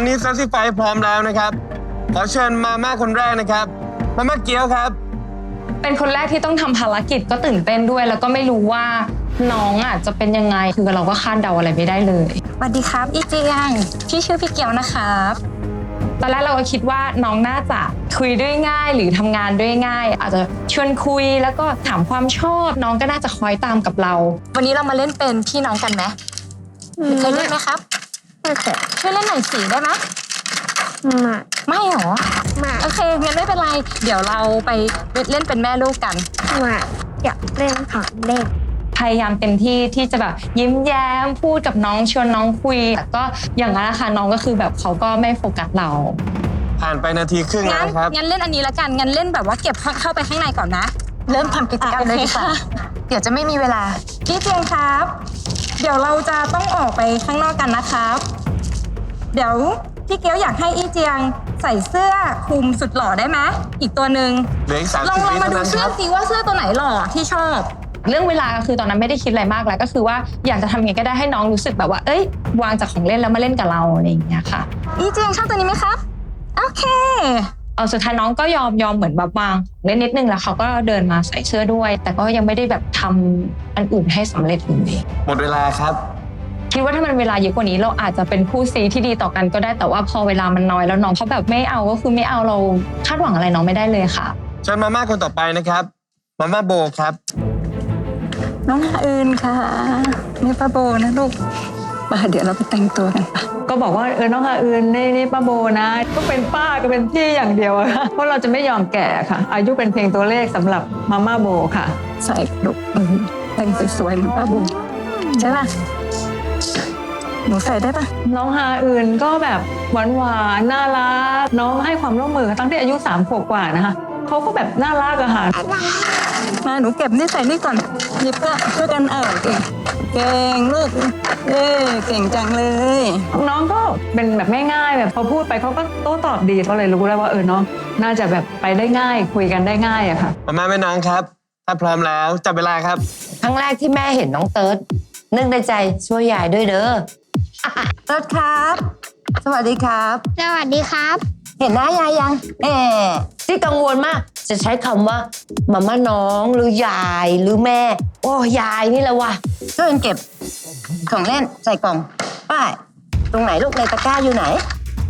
อนนี้ซัสซี่ไฟพร้อมแล้วนะครับ ขอเชิญมาม่าคนแรกนะครับ มาม่าเกี๊ยวครับ เป็นคนแรกที่ต้องทำภารกิจก็ตื่นเต้นด้วย แล้วก็ไม่รู้ว่าน้องอะจะเป็นยังไงคือเราก็คาดเดาอะไรไม่ได้เลย สวัสดีครับ อีเจียงพี่ชื่อพี่เกียวนะครับ ตอนแรกเราก็คิดว่าน้องน่าจะคุยด้วยง่ายหรือทำงานด้วยง่าย อาจจะชวนคุยแล้วก็ถามความชอบน้องก็น่าจะคอยตามกับเรา วันนี้เรามาเล่นเป็นพี่น้องกันไหมเคยเล่นไหมครับไม่เคย ช่วยเล่นหน่อยสิได้ไหมมาไม่หรอมาโอเคงั้นไม่เป็นไร เดี๋ยวเราไปเล่นเป็นแม่ลูกกันมาอยากเล่นของเล่นพยายามเต็มที่ที่จะแบบยิ้มแย้มพูดกับน้องชวนน้องคุยแต่ก็อย่างนั้นนะคะน้องก็คือแบบเขาก็ไม่โฟกัสเรา ผ่านไปนาทีครึ่งแล้วงั้นนะครับงั้นเล่นอันนี้ละกันงั้นเล่นแบบว่าเก็บเข้าไปข้างในก่อนนะ เริ่มทำกิจกรรมเลยดีกว่าเดี๋ยวจะไม่มีเวลาพี่เจียงครับ เดี๋ยวเราจะต้องออกไปข้างนอกกันนะครับ เดี๋ยวพี่เกียวอยากให้อีเจียงใส่เสื้อคลุมสุดหล่อได้ไหมอีกตัวหนึ่งเหลืออีกสามลอสิงบลองวิมาเท่าดูนั้นคเสื้อรับ สิว่าเสื้อตัวไหนหล่อที่ชอบ เรื่องเวลาก็คือตอนนั้นไม่ได้คิดอะไรมากแล้วก็คือว่าอยากจะทำยังไงก็ได้ให้น้องรู้สึกแบบว่า เอ้ยวางจากของเล่นแล้วมาเล่นกับเราอะไรอย่างเงี้ยค่ะ อีเจียงชอบตัวนี้ไหมครับ โอเค เอาสุดท้ายน้องก็ยอมยอมเหมือนแบบวางของเล่นนิดนึงแล้วเขาก็เดินมาใส่เสื้อด้วย แต่ก็ยังไม่ได้แบบทำอันอื่นให้สำเร็จเลย หมดเวลาครับ คิดว่าถ้ามันเวลาเยอะกว่านี้เราอาจจะเป็นคู่ซีที่ดีต่อกันก็ได้แต่ว่าพอเวลามันน้อยแล้วน้องเขาแบบไม่เอาก็คือไม่เอาเราคาดหวังอะไรน้องไม่ได้เลยค่ะ เชิญมาม่าคนต่อไปนะครับ มาม่าโบครับ น้องอื่นค่ะไม่ป้าโบนะลูกมาเดี๋ยวเราไปแต่งตัวกันก็บอกว่าเออน้องฮาอื่นนี่นี่ป้าโบนะ ก็เป็นป้าก็เป็นพี่อย่างเดียวอะค่ะเพราะเราจะไม่ยอมแก่ค่ะ อายุเป็นเพียงตัวเลขสำหรับมาม่าโบค่ะ ใส่ลูกเออแต่งสวยๆเหมือนป้าโบใช่ป่ะ หนูใส่ได้ป่ะน้องฮาอื่นก็แบบหวานหวานๆน่ารัก น้องให้ความร่วมมือตั้งที่อายุ3ขวบกว่านะคะเขาก็แบบน่ารักอะค่ะมาหนูเก็บนี่ใส่นี่ก่อนหยิบก็ช่วยกันเออเก่งเก่งลูกเอ้เก่งจังเลย น้องก็เป็นแบบง่ายๆแบบพอพูดไปเขาก็โต้ตอบดีก็เลยรู้แล้วว่าเออน้องน่าจะแบบไปได้ง่าย คุยกันได้ง่ายอะค่ะมาม่าแม่น้องครับ ถ้าพร้อมแล้วจับเวลาครับ ครั้งแรกที่แม่เห็นน้องเติร์ด นึกในใจช่วยยายด้วยเด้อเติร์ดครับ สวัสดีครับ สวัสดีครับ เห็นหน้ายายยังแหมที่กังวลมาก จะใช้คำว่ามาม่าน้องหรือยายหรือแม่ โอ้ยายนี่แหละวะช่วยกันเก็บของเล่นใส่กล่อง ป้าย ตรงไหนลูกในตะกร้าอยู่ไหน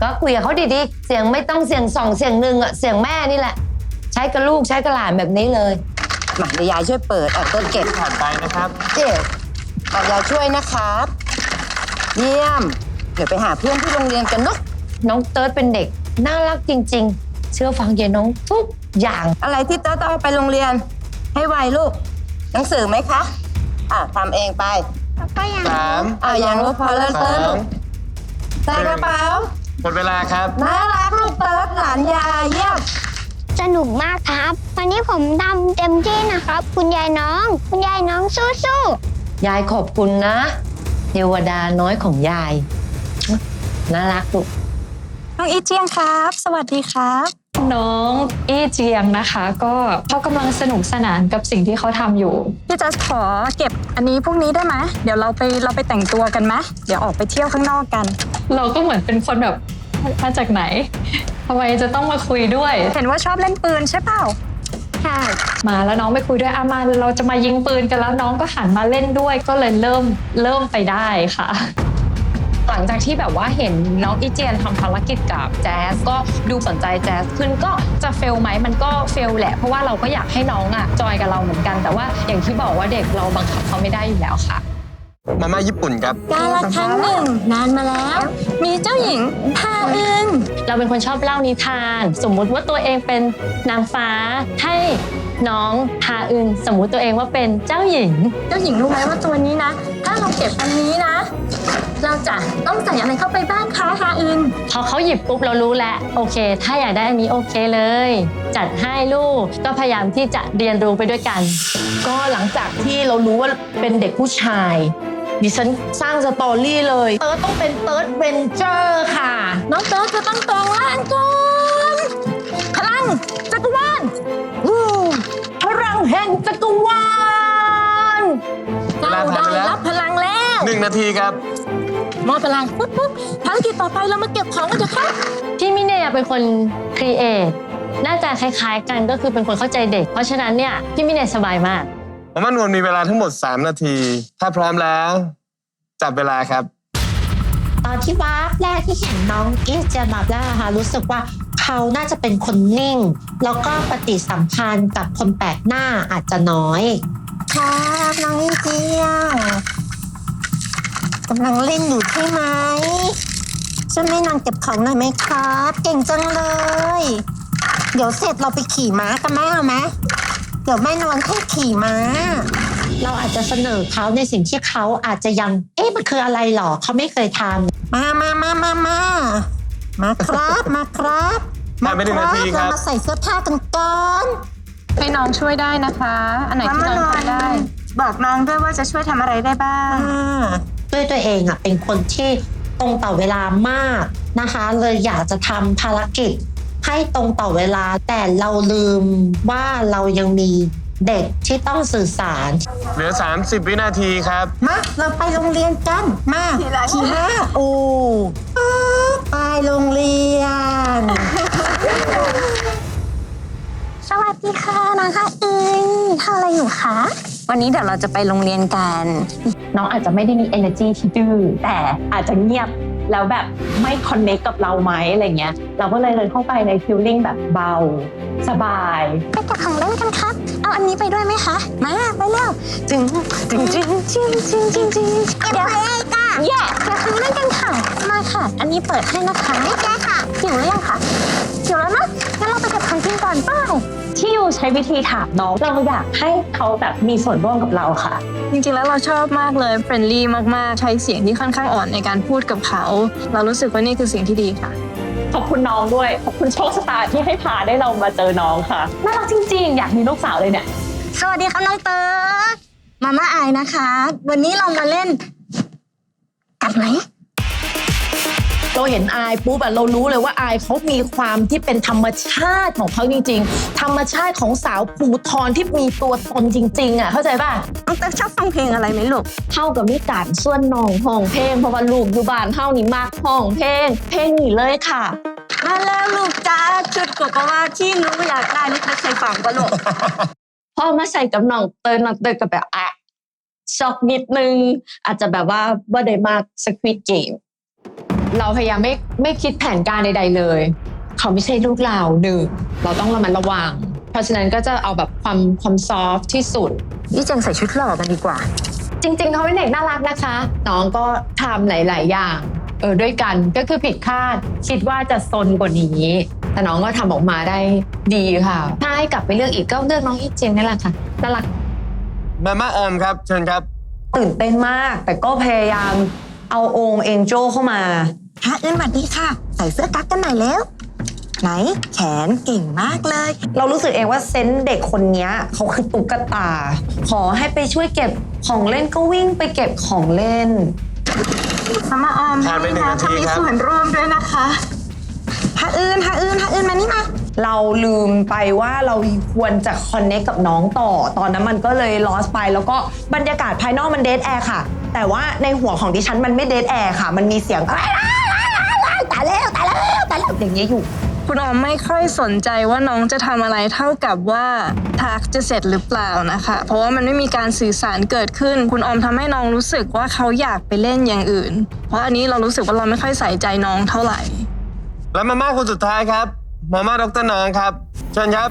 ก็คุยกับเขาดีๆ เสียงไม่ต้องเสียงสองเสียงหนึ่งอะเสียงแม่นี่แหละ ใช้กับลูกใช้กับหลานแบบนี้เลย มาเดี๋ยวยายช่วยเปิดอะเติร์ดเก็บผ่านไปนะครับ เจ็บ อะยายช่วยนะครับ เยี่ยม เดี๋ยวไปหาเพื่อนที่โรงเรียนกันเนาะน้องเติร์ดเป็นเด็ก น่ารักจริง ๆ เชื่อฟังยายน้องทุกอย่างอะไรที่เติร์ดต้องเอาไปโรงเรียน ให้ไวลูก หนังสือไหมคะ อะทำเองไป แล้วก็ยังสามอะยังรู้พอแล้วสเติร์ดองใส่กระเป๋า หมดเวลาครับ น่ารักลูกเติร์ดหลานยายเยี่ยม สนุกมากครับ วันนี้ผมทำเต็มที่นะครับ คุณยายน้อง คุณยายน้องสู้ ยายขอบคุณนะ เทวดาน้อยของยาย น่ารักลูกน้องอีเจียงครับ สวัสดีครับ น้องอี้เจียงนะคะ ก็เขากำลังสนุกสนานกับสิ่งที่เขาทำอยู่ พี่จะขอเก็บอันนี้พวกนี้ได้ไหมเดี๋ยวเราไปเราไปแต่งตัวกันไหมเดี๋ยวออกไปเที่ยวข้างนอกกัน เราก็เหมือนเป็นคนแบบมาจากไหนทำไมจะต้องมาคุยด้วย เห็นว่าชอบเล่นปืนใช่เปล่า ค่ะ มาแล้วน้องไปคุยด้วยอามาเราจะมายิงปืนกันแล้วน้องก็หันมาเล่นด้วย ก็เลยเริ่มเริ่มไปได้ค่ะ หลังจากที่แบบว่าเห็นน้องอีเจียนทำภารกิจกับแจ๊สก็ดูสนใจแจ๊สขึ้นก็จะเฟลไหมมันก็เฟลแหละ เพราะว่าเราก็อยากให้น้องอะจอยกับเราเหมือนกัน แต่ว่าอย่างที่บอกว่าเด็กเราบังคับเขาไม่ได้อยู่แล้วค่ะ มาม่าญี่ปุ่นครับ กาละครั้งหนึ่งนานมาแล้ว มีเจ้าหญิงพาอึนเราเป็นคนชอบเล่านิทาน สมมุติว่าตัวเองเป็นนางฟ้าให้น้องทาอึนสมมุติตัวเองว่าเป็นเจ้าหญิง เจ้าหญิงรู้ไหมว่าตัวนี้นะ ถ้าเราเก็บอันนี้นะ เราจะต้องใส่อะไรเข้าไปบ้างคะพาอึนพอเขาหยิบปุ๊บเรารู้แล้วโอเค ถ้าอยากได้อันนี้โอเคเลย จัดให้ลูกก็พยายามที่จะเรียนรู้ไปด้วยกัน ก็หลังจากที่เรารู้ว่าเป็นเด็กผู้ชาย ดิฉันสร้างสตอรี่เลย เติร์ดต้องเป็นเติร์ดเรนเจอร์ค่ะ น้องเติร์ดจะต้องตรงล่างก่อนพลังจักรวาลพลังแห่งจักรวาลเจ้าได้รับพลังแล้วหนึ่งนาทีครับมอบพลังปุ๊บปุ๊บภารกิจต่อไปเรามาเก็บของกันเถอะครับพี่มิเน่เป็นคนครีเอทน่าจะคล้ายๆกันก็คือเป็นคนเข้าใจเด็ก เพราะฉะนั้นเนี่ยพี่มิเน่สบายมาก ผมว่านวลมีเวลาทั้งหมด 3 นาที ถ้าพร้อมแล้ว จับเวลาครับ ตอนที่วาร์ปแรกที่เห็นน้องอีสเจยนมาแรกอะค่ะรู้สึกว่าเขาน่าจะเป็นคนนิ่ง แล้วก็ปฏิสัมพันธ์กับคนแปลกหน้าอาจจะน้อย ครับน้องอีเจียกำลังเล่นอยู่ใช่ไหมช่วยแม่นางเก็บของหน่อยไหมครับ เก่งจังเลย เดี๋ยวเสร็จเราไปขี่ม้ากันไหมเอาไหมเดี๋ยวแม่นวลให้ขี่ม้า เราอาจจะเสนอเขาในสิ่งที่เขาอาจจะยัง เอ๊ะมันคืออะไรหรอเขาไม่เคยทำมามามามามามาครับมาครับผ่านไปหนึ่งนาทีครับเรามาใส่เสื้อผ้ากันก่อนให้น้องช่วยได้นะคะ อันไหนที่น้องทำได้ บอกน้องด้วยว่าจะช่วยทำอะไรได้บ้างด้วยตัวเองอะเป็นคนที่ตรงต่อเวลามากนะคะ เลยอยากจะทำภารกิจ ให้ตรงต่อเวลาแต่เราลืมว่าเรายังมีเด็กที่ต้องสื่อสาร เหลือ 30 วินาทีครับ มาเราไปโรงเรียนกัน มาขี่ม้าโอ้ไปโรงเรียน สวัสดีค่ะน้องค่ะอินทำอะไรอยู่คะ วันนี้เดี๋ยวเราจะไปโรงเรียนกัน น้องอาจจะไม่ได้มี energy ที่ดื้อแต่อาจจะเงียบ แล้วแบบไม่ connect กับเราไหมอะไรเงี้ย เราก็เลยเลยเข้าไปใน feeling แบบเบา สบายไปเก็บของเล่นกันครับ เอาอันนี้ไปด้วยไหมคะ มาไปเร็วจึงจึงจึงจึงจึงจึงจึงเก็บของเล่นกันแย่เก็บของเล่นกันค่ะ มาค่ะ อันนี้เปิดให้นะคะไม่แย่ค่ะหิวหรือยังคะหิวแล้วนะงั้นเราไปเก็บของกินก่อนเป้า ที่อยู่ใช้วิธีถามน้องเราอยากให้เขาแบบมีส่วนร่วมกับเราค่ะ จริงๆแล้วเราชอบมากเลยเฟรนลี่มากๆ ใช้เสียงที่ค่อนข้างอ่อนในการพูดกับเขา เรารู้สึกว่านี่คือสิ่งที่ดีค่ะ ขอบคุณน้องด้วย ขอบคุณโชคชะตาที่ให้พาได้เรามาเจอน้องค่ะ น่ารักจริงๆ อยากมีลูกสาวเลยเนี่ย สวัสดีครับน้องเติร์กมาม่าอายนะคะ วันนี้เรามาเล่น กันไหม เราเห็นอายปุ๊บอะเรารู้เลยว่าอายเขามีความที่เป็นธรรมชาติของเขาจริง ๆ ธรรมชาติของสาวภูทรที่มีตัวตนจริง ๆอะเข้าใจป่ะน้องเติร์กชอบฟังเพลงอะไรไหมลูกเท่ากับมีการส่วนน้องห้องเพลงเพราะว่าลูกอยู่บ้านเท่านี่มากห้องเพลง เพลงนี่เลยค่ะมาแล้วลูกจ้าชุดโกโกวาที่หนูอยากได้นี่เคยฟังปะลูกพอมาใส่กับน้องเตยน้องเตยก็แบบอะช็อกนิดนึงอาจจะแบบว่าว่าได้มากสควิตเกม เราพยายามไม่ไม่คิดแผนการใด ๆ เลย เขาไม่ใช่ลูกเราหนึ่งเราต้องระมัดระวัง เพราะฉะนั้นก็จะเอาแบบความความซอฟที่สุดนี่จังใส่ชุดหล่อกันดีกว่า จริง ๆเขาเป็นเด็กน่ารักนะคะ น้องก็ทำหลาย ๆ อย่างเออด้วยกันก็คือผิดคาดคิดว่าจะซนกว่านี้ แต่น้องก็ทำออกมาได้ดีค่ะ ถ้าให้กลับไปเลือกอีกก็เลือกน้องอีเจนนี่แหละค่ะน่ารัก มาม่าออมครับเชิญครับ ตื่นเต้นมาก แต่ก็พยายามเอาองค์เอ็นโจเข้ามา ฮะเอิ้นสวัสดีค่ะ ใส่เสื้อกั๊กกันหน่อยแล้ว ไหน แขนเก่งมากเลย เรารู้สึกเองว่าเซนส์เด็กคนเนี้ยเขาคือตุ๊กตา ขอให้ไปช่วยเก็บของเล่นก็วิ่งไปเก็บของเล่นมามาออมผ่านไปหนึ่งนาทีมีครับส่วนร่วมด้วยนะคะฮะเอิ้นฮะเอิ้นฮะเอิ้นมานี่มา เราลืมไปว่าเราควรจะคอนเน c t กับน้องต่อ ตอนนั้นมันก็เลยลอสไป แล้วก็บรรยากาศภายนอกมันเดทแอร์ค่ะ แต่ว่าในหัวของดิฉันมันไม่เดทแอร์ค่ะ มันมีเสียงตายแล้วตาย แล้วตายแล้วอย่างเงี้ยอยู่คุณออมไม่ค่อยสนใจว่าน้องจะทำอะไรเท่ากับว่าทักจะเสร็จหรือเปล่านะคะ เพราะว่ามันไม่มีการสื่อสารเกิดขึ้น คุณออมทำให้น้องรู้สึกว่าเขาอยากไปเล่นอย่างอื่น เพราะอันนี้เรารู้สึกว่าเราไม่ค่อยใส่ใจน้องเท่าไหร่ และมาม่าคนสุดท้ายครับ มาม่าดรน้องครับเชิญครับ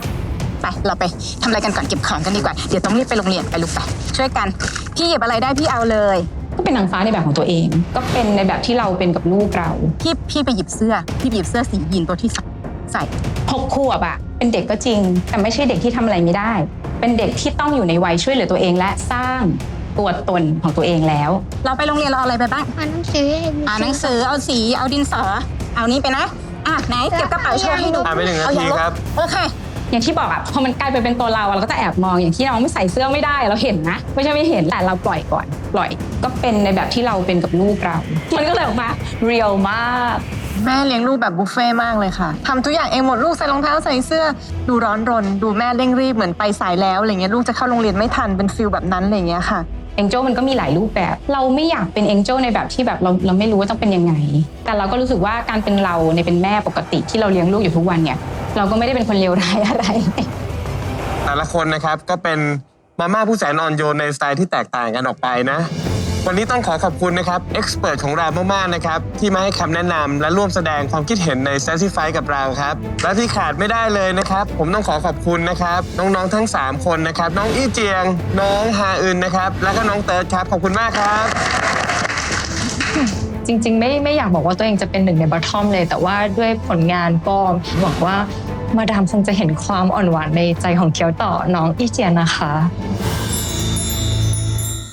ไปเราไปทำอะไรกันก่อนเก็บของกันดีกว่า เดี๋ยวต้องรีบไปโรงเรียนไปลูกไปช่วยกัน พี่หยิบอะไรได้พี่เอาเลย ก็เป็นนางฟ้าในแบบของตัวเอง ก็เป็นในแบบที่เราเป็นกับลูกเรา พี่พี่ไปหยิบเสื้อ พี่ไปหยิบเสื้อสียีนตัวที่ใส่หกขวบอะเป็นเด็กก็จริง แต่ไม่ใช่เด็กที่ทำอะไรไม่ได้ เป็นเด็กที่ต้องอยู่ในวัยช่วยเหลือตัวเองและสร้างตัวตนของตัวเองแล้ว เราไปโรงเรียนเราเอาอะไรไปบ้างอ่านหนังสืออ่านหนังสือเอาสี เอาดินสอ เอานี้ไปนะอะไหนเก็บกระเป๋าโชว์ให้ดูผ่านไปหนึ่งนาเอาทีอย่างลบครับโอเคอย่างที่บอกอะพอมันกลายไปเป็นตัวเราเราก็จะแอบมองอย่างที่น้องไม่ใส่เสื้อไม่ได้เราเห็นนะ ไม่ใช่ไม่เห็นแต่เราปล่อยก่อน ปล่อย ก็เป็นในแบบที่เราเป็นกับลูกเรา มันก็เลยออกมาเรียลมาก แม่เลี้ยงลูกแบบบุฟเฟ่ต์มากเลยค่ะทำทุกอย่างเองหมดลูกใส่รองเท้าใส่เสื้อ ดูร้อนรน ดูแม่เร่งรีบเหมือนไปสายแล้วอะไรเงี้ยลูกจะเข้าโรงเรียนไม่ทันเป็นฟิลแบบนั้นอะไรเงี้ยค่ะเอ็นเจลมันก็มีหลายรูปแบบ เราไม่อยากเป็นเอ็นเจลในแบบที่แบบเราเราไม่รู้ว่าต้องเป็นยังไง แต่เราก็รู้สึกว่าการเป็นเราในเป็นแม่ปกติที่เราเลี้ยงลูกอยู่ทุกวันเนี่ย เราก็ไม่ได้เป็นคนเลวร้ายอะไร แต่ละคนนะครับก็เป็นมาม่าผู้แสนอ่อนโยนในสไตล์ที่แตกต่างกันออกไปนะ วันนี้ต้องขอขอบคุณนะครับเอ็กซ์เพรสของเรามากๆนะครับที่มาให้คำแนะนำและร่วมแสดงความคิดเห็นใน s ซ s ซี่ไฟกับเราครับ และที่ขาดไม่ได้เลยนะครับ ผมต้องขอขอบคุณนะครับ น้องๆทั้ง 3 คนนะครับ น้องอี้เจียง น้องฮาอึนนะครับ แล้วก็น้องเติร์ดครับ ขอบคุณมากครับ จริง ๆ ไม่ไม่อยากบอกว่าตัวเองจะเป็นหนึ่งในบอททอมเลย แต่ว่าด้วยผลงานก็หวังว่ามาดามคงจะเห็นความอ่อนหวานในใจของเคียวต่อน้องอี้เจียนนะคะ